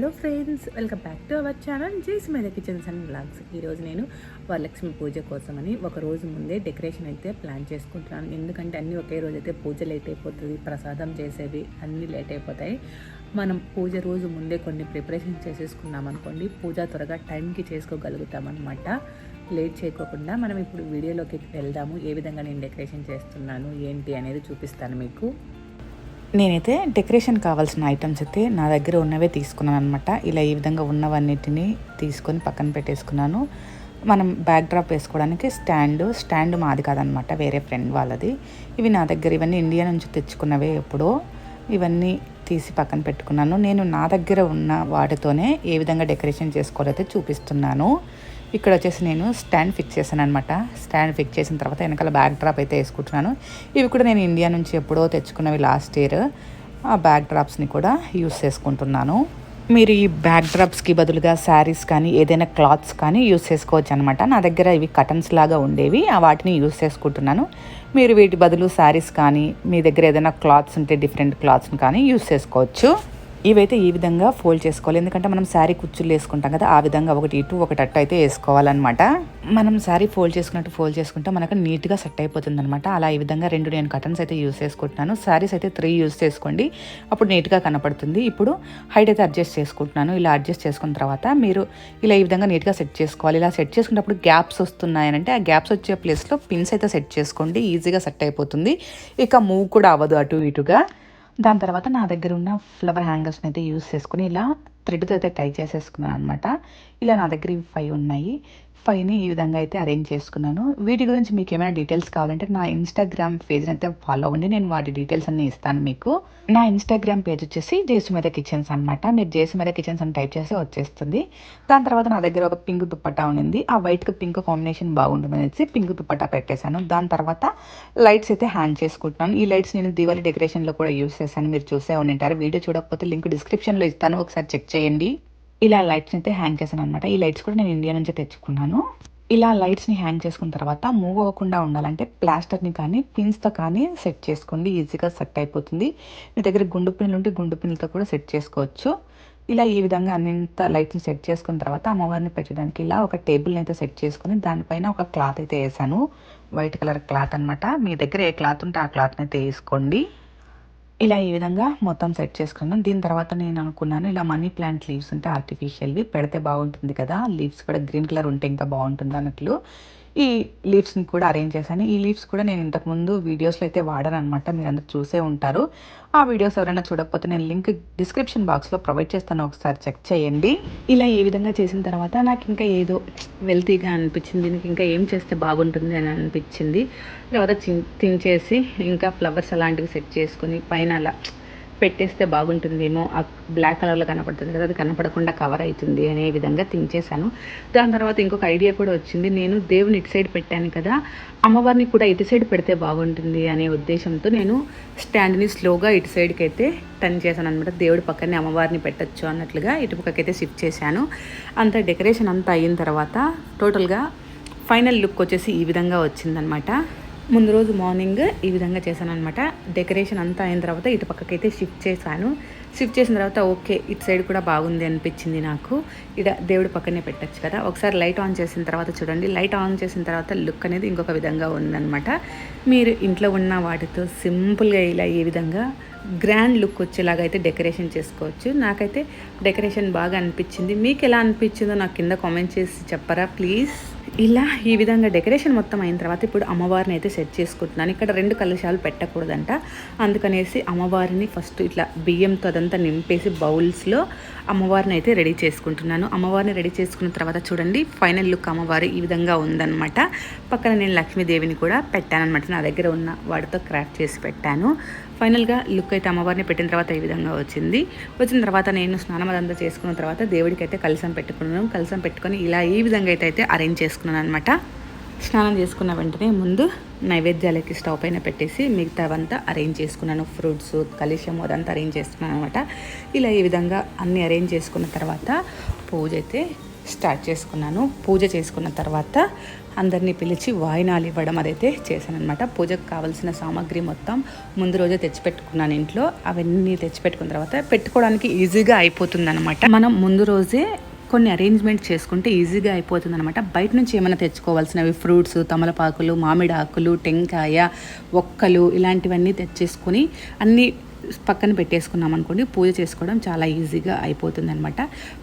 Hello friends welcome back to our channel జేస్ మీద kitchens and blogs. ఈరోజు నేను వరలక్ష్మి పూజ కోసమని ఒక రోజు ముందే డెకరేషన్ అయితే ప్లాన్ చేసుకుంటున్నాను. ఎందుకంటే అన్నీ ఒకే రోజు అయితే పూజ లేట్ అయిపోతుంది ప్రసాదం చేసేవి అన్నీ లేట్ అయిపోతాయి. మనం పూజ రోజు ముందే కొన్ని ప్రిపరేషన్ చేసేసుకున్నాం అనుకోండి పూజ త్వరగా టైంకి చేసుకోగలుగుతాం అనమాట లేట్ చేయకోకుండా మనం ఇప్పుడు వీడియోలోకి వెళ్దాము ఏ విధంగా నేను డెకరేషన్ చేస్తున్నాను ఏంటి అనేది చూపిస్తాను మీకు. నేనైతే డెకరేషన్ కావాల్సిన ఐటమ్స్ అయితే నా దగ్గర ఉన్నవే తీసుకున్నాను అనమాట ఇలా ఈ విధంగా ఉన్నవన్నిటిని తీసుకొని పక్కన పెట్టేసుకున్నాను. మనం బ్యాక్ డ్రాప్ వేసుకోవడానికి స్టాండ్ స్టాండ్ మాది కాదనమాట వేరే ఫ్రెండ్ వాళ్ళది. ఇవి నా దగ్గర ఇవన్నీ ఇండియా నుంచి తెచ్చుకున్నవే ఎప్పుడో. ఇవన్నీ తీసి పక్కన పెట్టుకున్నాను. నేను నా దగ్గర ఉన్న వాటితోనే ఏ విధంగా డెకరేషన్ చేసుకోవాలైతే చూపిస్తున్నాను. ఇక్కడ వచ్చేసి నేను స్టాండ్ ఫిక్స్ చేశాను అనమాట స్టాండ్ ఫిక్స్ చేసిన తర్వాత వెనకాల బ్యాక్ డ్రాప్ అయితే వేసుకుంటున్నాను. ఇవి కూడా నేను ఇండియా నుంచి ఎప్పుడో తెచ్చుకున్నవి లాస్ట్ ఇయర్. ఆ బ్యాక్ డ్రాప్స్ని కూడా యూస్ చేసుకుంటున్నాను. మీరు ఈ బ్యాక్ డ్రాప్స్కి బదులుగా శారీస్ కానీ ఏదైనా క్లాత్స్ కానీ యూస్ చేసుకోవచ్చు అనమాట నా దగ్గర ఇవి కటన్స్ లాగా ఉండేవి. ఆ వాటిని యూస్ చేసుకుంటున్నాను. మీరు వీటి బదులు శారీస్ కానీ మీ దగ్గర ఏదైనా క్లాత్స్ ఉంటే డిఫరెంట్ క్లాత్స్ని కానీ యూస్ చేసుకోవచ్చు. ఇవైతే ఈ విధంగా ఫోల్డ్ చేసుకోవాలి. ఎందుకంటే మనం శారీ కుచ్చులు వేసుకుంటాం కదా ఆ విధంగా ఒకటి ఇటు ఒకటి అట్టు అయితే వేసుకోవాలన్నమాట. మనం శారీ ఫోల్డ్ చేసుకున్నట్టు ఫోల్డ్ చేసుకుంటే మనకు నీట్గా సెట్ అయిపోతుంది అనమాట అలా ఈ విధంగా రెండు నేను కటన్స్ అయితే యూస్ చేసుకుంటున్నాను. శారీస్ అయితే త్రీ యూస్ చేసుకోండి. అప్పుడు నీట్గా కనపడుతుంది. ఇప్పుడు హైట్ అయితే అడ్జస్ట్ చేసుకుంటున్నాను. ఇలా అడ్జస్ట్ చేసుకున్న తర్వాత మీరు ఇలా ఈ విధంగా నీట్గా సెట్ చేసుకోవాలి. ఇలా సెట్ చేసుకున్నప్పుడు గ్యాప్స్ వస్తున్నాయనంటే ఆ గ్యాప్స్ వచ్చే ప్లేస్లో పిన్స్ అయితే సెట్ చేసుకోండి. ఈజీగా సెట్ అయిపోతుంది. ఇక మూవ్ కూడా అవ్వదు అటు ఇటుగా. దాని తర్వాత నా దగ్గర ఉన్న ఫ్లవర్ హ్యాంగర్స్ని అయితే యూస్ చేసుకుని ఇలా థ్రెడ్తో అయితే టై చేసేసుకున్నాను అనమాట ఇలా నా దగ్గర ఇవి ఫైవ్ ఉన్నాయి. ఫైవ్ని ఈ విధంగా అయితే అరేంజ్ చేసుకున్నాను. వీటి గురించి మీకు ఏమైనా డీటెయిల్స్ కావాలంటే నా ఇన్స్టాగ్రామ్ పేజ్ని అయితే ఫాలో అవ్వండి. నేను వాటి డీటెయిల్స్ అన్ని ఇస్తాను మీకు. నా ఇన్స్టాగ్రామ్ పేజ్ వచ్చేసి జేసుమేద కిచెన్స్ అనమాట మీరు జేసుమేద కిచెన్స్ అని టైప్ చేసి వచ్చేస్తుంది. దాని తర్వాత నా దగ్గర ఒక పింక్ దుప్పట్టా ఉంది ఆ వైట్కి పింక్ కాంబినేషన్ బాగుంటుంది అనేసి పింక్ దుప్పట్టా పెట్టేశాను. దాని తర్వాత లైట్స్ అయితే హ్యాంగ్ చేసుకుంటున్నాను. ఈ లైట్స్ నేను దివాళీ డెకరేషన్లో కూడా యూస్ చేశాను. మీరు చూసే ఉండింటారు. వీడియో చూడకపోతే లింక్ డిస్క్రిప్షన్లో ఇస్తాను. ఒకసారి చెక్ చేయండి. ఇలా లైట్స్ అయితే హ్యాంగ్ చేశాను అనమాట ఈ లైట్స్ కూడా నేను ఇండియా నుంచే తెచ్చుకున్నాను. ఇలా లైట్స్ని హ్యాంగ్ చేసుకున్న తర్వాత మూవ్ అవ్వకుండా ఉండాలంటే ప్లాస్టర్ని కానీ పిన్స్తో కానీ సెట్ చేసుకోండి. ఈజీగా సెట్ అయిపోతుంది. మీ దగ్గర గుండు పిన్నులు ఉంటే గుండు పిన్నులతో కూడా సెట్ చేసుకోవచ్చు. ఇలా ఈ విధంగా అన్నింత లైట్ని సెట్ చేసుకున్న తర్వాత అమ్మవారిని పెట్టడానికి ఇలా ఒక టేబుల్ని అయితే సెట్ చేసుకుని దానిపైన ఒక క్లాత్ అయితే వేసాను వైట్ కలర్ క్లాత్ అనమాట మీ దగ్గర ఏ క్లాత్ ఉంటే ఆ క్లాత్ని అయితే వేసుకోండి. ఇలా ఈ విధంగా మొత్తం సెట్ చేసుకున్నాను. దీని తర్వాత నేను అనుకున్నాను ఇలా మనీ ప్లాంట్ లీవ్స్ ఉంటే ఆర్టిఫిషియల్వి పెడితే బాగుంటుంది కదా. లీవ్స్ కూడా గ్రీన్ కలర్ ఉంటే ఇంకా బాగుంటుంది అన్నట్లు. ఈ లీవ్స్ని కూడా అరేంజ్ చేశాను. ఈ లీవ్స్ కూడా నేను ఇంతకుముందు వీడియోస్లో అయితే వాడాను అనమాట మీరు అందరు చూసే ఉంటారు. ఆ వీడియోస్ ఎవరైనా చూడకపోతే నేను లింక్ డిస్క్రిప్షన్ బాక్స్లో ప్రొవైడ్ చేస్తాను. ఒకసారి చెక్ చేయండి. ఇలా ఏ విధంగా చేసిన తర్వాత నాకు ఇంకా ఏదో వెల్తీగా అనిపించింది. దీనికి ఇంకా ఏం చేస్తే బాగుంటుంది అని అనిపించింది. తర్వాత థింక్ చేసి ఇంకా ఫ్లవర్స్ అలాంటివి సెట్ చేసుకుని పైన అలా పెట్టేస్తే బాగుంటుందేమో. ఆ బ్లాక్ కలర్లో కనపడుతుంది కదా అది కనపడకుండా కవర్ అవుతుంది అనే విధంగా థింక్ చేశాను. దాని తర్వాత ఇంకొక ఐడియా కూడా వచ్చింది. నేను దేవుని ఇటు సైడ్ పెట్టాను కదా అమ్మవారిని కూడా ఇటు సైడ్ పెడితే బాగుంటుంది అనే ఉద్దేశంతో నేను స్టాండ్ని స్లోగా ఇటు సైడ్కి అయితే టర్న్ చేశాను అనమాట దేవుడి పక్కనే అమ్మవారిని పెట్టచ్చు అన్నట్లుగా ఇటు పక్కకైతే షిఫ్ట్ చేశాను. అంత డెకరేషన్ అంతా అయిన తర్వాత టోటల్గా ఫైనల్ లుక్ వచ్చేసి ఈ విధంగా వచ్చిందనమాట ముందు రోజు మార్నింగ్ ఈ విధంగా చేశాను అనమాట డెకరేషన్ అంతా అయిన తర్వాత ఇటు పక్కకైతే షిఫ్ట్ చేశాను. షిఫ్ట్ చేసిన తర్వాత ఓకే ఇటు సైడ్ కూడా బాగుంది అనిపించింది నాకు. ఇడ దేవుడి పక్కనే పెట్టచ్చు కదా. ఒకసారి లైట్ ఆన్ చేసిన తర్వాత చూడండి. లైట్ ఆన్ చేసిన తర్వాత లుక్ అనేది ఇంకొక విధంగా ఉందన్నమాట. మీరు ఇంట్లో ఉన్న వాటితో సింపుల్గా ఇలా ఏ విధంగా గ్రాండ్ లుక్ వచ్చేలాగా అయితే డెకరేషన్ చేసుకోవచ్చు. నాకైతే డెకరేషన్ బాగా అనిపించింది. మీకు ఎలా అనిపించిందో నాకు కింద కామెంట్ చేసి చెప్పరా ప్లీజ్. ఇలా ఈ విధంగా డెకరేషన్ మొత్తం అయిన తర్వాత ఇప్పుడు అమ్మవారిని అయితే సెట్ చేసుకుంటున్నాను. ఇక్కడ రెండు కలశాలు పెట్టకూడదంట. అందుకనేసి అమ్మవారిని ఫస్ట్ ఇట్లా బియ్యంతో అదంతా నింపేసి బౌల్స్లో అమ్మవారిని అయితే రెడీ చేసుకుంటున్నాను. అమ్మవారిని రెడీ చేసుకున్న తర్వాత చూడండి ఫైనల్ లుక్ అమ్మవారి ఈ విధంగా ఉందన్నమాట. పక్కన నేను లక్ష్మీదేవిని కూడా పెట్టాను అనమాట నా దగ్గర ఉన్న వాటితో క్రాఫ్ట్ చేసి పెట్టాను. ఫైనల్గా లుక్ అయితే అమ్మవారిని పెట్టిన తర్వాత ఈ విధంగా వచ్చింది. వచ్చిన తర్వాత నేను స్నానం అదంతా చేసుకున్న తర్వాత దేవుడికి అయితే కలసం పెట్టుకున్నాను. కలసం పెట్టుకొని ఇలా ఈ విధంగా అయితే అయితే అరేంజ్ చేసుకున్నాను అనమాట స్నానం చేసుకున్న వెంటనే ముందు నైవేద్యాలకి స్టవ్ పైన పెట్టేసి మిగతావంతా అరేంజ్ చేసుకున్నాను. ఫ్రూట్స్ కలిశం అదంతా అరేంజ్ చేసుకున్నాను అనమాట ఇలా ఈ విధంగా అన్నీ అరేంజ్ చేసుకున్న తర్వాత పూజ అయితే స్టార్ట్ చేసుకున్నాను. పూజ చేసుకున్న తర్వాత అందరినీ పిలిచి వాయినాలు ఇవ్వడం అదైతే చేశానమాట పూజకు కావాల్సిన సామాగ్రి మొత్తం ముందు రోజే తెచ్చిపెట్టుకున్నాను ఇంట్లో. అవన్నీ తెచ్చిపెట్టుకున్న తర్వాత పెట్టుకోవడానికి ఈజీగా అయిపోతుంది అనమాట మనం ముందు రోజే కొన్ని అరేంజ్మెంట్ చేసుకుంటే ఈజీగా అయిపోతుంది అనమాట బయట నుంచి ఏమైనా తెచ్చుకోవాల్సినవి ఫ్రూట్స్ తమలపాకులు మామిడి ఆకులు టెంకాయ ఒక్కలు ఇలాంటివన్నీ తెచ్చేసుకొని అన్నీ పక్కన పెట్టేసుకున్నాం అనుకోండి పూజ చేసుకోవడం చాలా ఈజీగా అయిపోతుంది అనమాట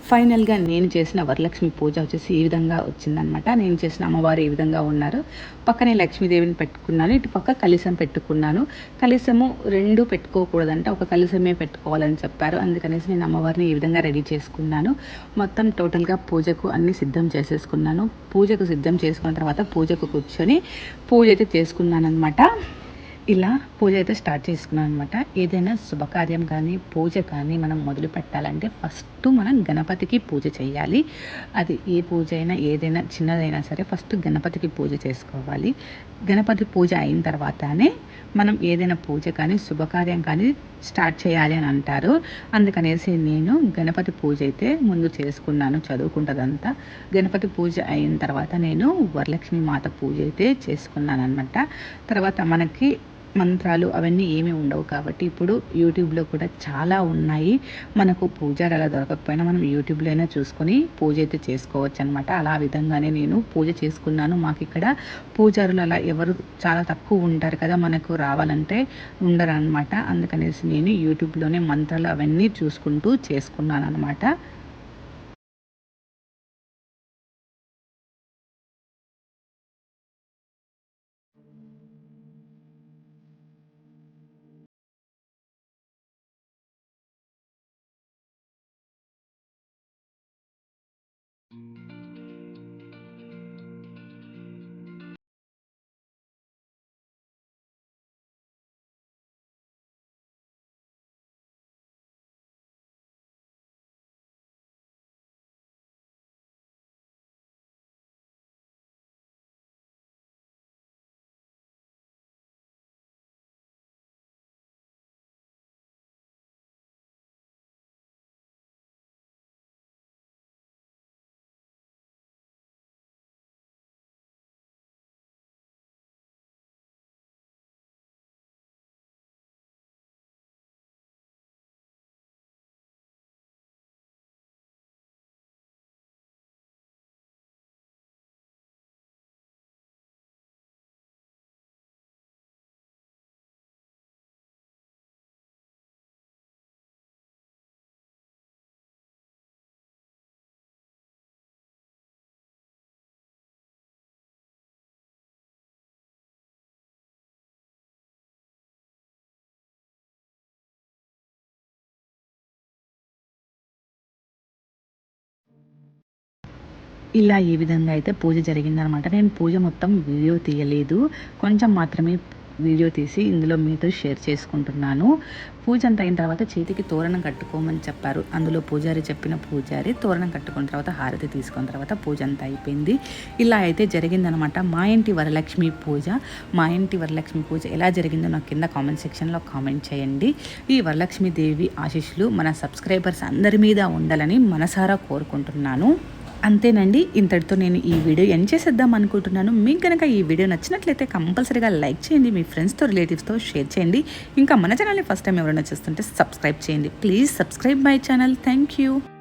ఫైనల్గా నేను చేసిన వరలక్ష్మి పూజ వచ్చేసి ఈ విధంగా వచ్చిందనమాట నేను చేసిన అమ్మవారు ఈ విధంగా ఉన్నారు. పక్కనే లక్ష్మీదేవిని పెట్టుకున్నాను ఇటు పక్క కలిసం పెట్టుకున్నాను. కలిసము రెండు పెట్టుకోకూడదంట ఒక కలిసమే పెట్టుకోవాలని చెప్పారు. అందుకనేసి నేను అమ్మవారిని ఈ విధంగా రెడీ చేసుకున్నాను. మొత్తం టోటల్గా పూజకు అన్ని సిద్ధం చేసేసుకున్నాను. పూజకు సిద్ధం చేసుకున్న తర్వాత పూజకు కూర్చొని పూజ అయితే చేసుకున్నాను అనమాట ఇలా పూజ అయితే స్టార్ట్ చేసుకున్నాను అనమాట ఏదైనా శుభకార్యం కానీ పూజ కానీ మనం మొదలు పెట్టాలంటే ఫస్ట్ మనం గణపతికి పూజ చేయాలి. అది ఏ పూజ అయినా ఏదైనా చిన్నదైనా సరే ఫస్ట్ గణపతికి పూజ చేసుకోవాలి. గణపతి పూజ అయిన తర్వాతనే మనం ఏదైనా పూజ కానీ శుభకార్యం కానీ స్టార్ట్ చేయాలి అని అంటారు. అందుకనేసి నేను గణపతి పూజ అయితే ముందు చేసుకున్నాను చదువుకుంటుందంతా. గణపతి పూజ అయిన తర్వాత నేను వరలక్ష్మి మాత పూజ అయితే చేసుకున్నాను అనమాట తర్వాత మనకి మంత్రాలు అవన్నీ ఏమీ ఉండవు కాబట్టి ఇప్పుడు యూట్యూబ్లో కూడా చాలా ఉన్నాయి. మనకు పూజారి అలా దొరకకపోయినా మనం యూట్యూబ్లో అయినా చూసుకొని పూజ అయితే చేసుకోవచ్చు అనమాట అలా విధంగానే నేను పూజ చేసుకున్నాను. మాకు ఇక్కడ పూజారులు అలా ఎవరు చాలా తక్కువ ఉంటారు కదా మనకు రావాలంటే ఉండరు అనమాట అందుకనేసి నేను యూట్యూబ్లోనే మంత్రాలు అవన్నీ చూసుకుంటూ చేసుకున్నాను అనమాట ఇలా ఈ విధంగా అయితే పూజ జరిగిందనమాట. నేను పూజ మొత్తం వీడియో తీయలేదు. కొంచెం మాత్రమే వీడియో తీసి ఇందులో మీతో షేర్ చేసుకుంటున్నాను. పూజ అంత అయిన తర్వాత చేతికి తోరణం కట్టుకోమని చెప్పారు. అందులో పూజారి చెప్పిన పూజారి తోరణం కట్టుకున్న తర్వాత హారతి తీసుకున్న తర్వాత పూజ అంతా అయిపోయింది. ఇలా అయితే జరిగిందనమాట. మా ఇంటి వరలక్ష్మి పూజ. మా ఇంటి వరలక్ష్మి పూజ ఎలా జరిగిందో నాకు కింద కామెంట్ సెక్షన్లో కామెంట్ చేయండి. ఈ వరలక్ష్మి దేవి ఆశీస్సులు మన సబ్స్క్రైబర్స్ అందరి మీద ఉండాలని మనసారా కోరుకుంటున్నాను. అంతేనండి. ఇంతటితో నేను ఈ వీడియో ఎండ్ చేసేద్దాం అనుకుంటున్నాను. మీకు కనుక ఈ వీడియో నచ్చినట్లయితే కంపల్సరీగా లైక్ చేయండి. మీ ఫ్రెండ్స్తో రిలేటివ్స్తో షేర్ చేయండి. ఇంకా మన ఛానల్ని ఫస్ట్ టైం ఎవరైనా చూస్తుంటే సబ్స్క్రైబ్ చేయండి. Please subscribe my channel thank you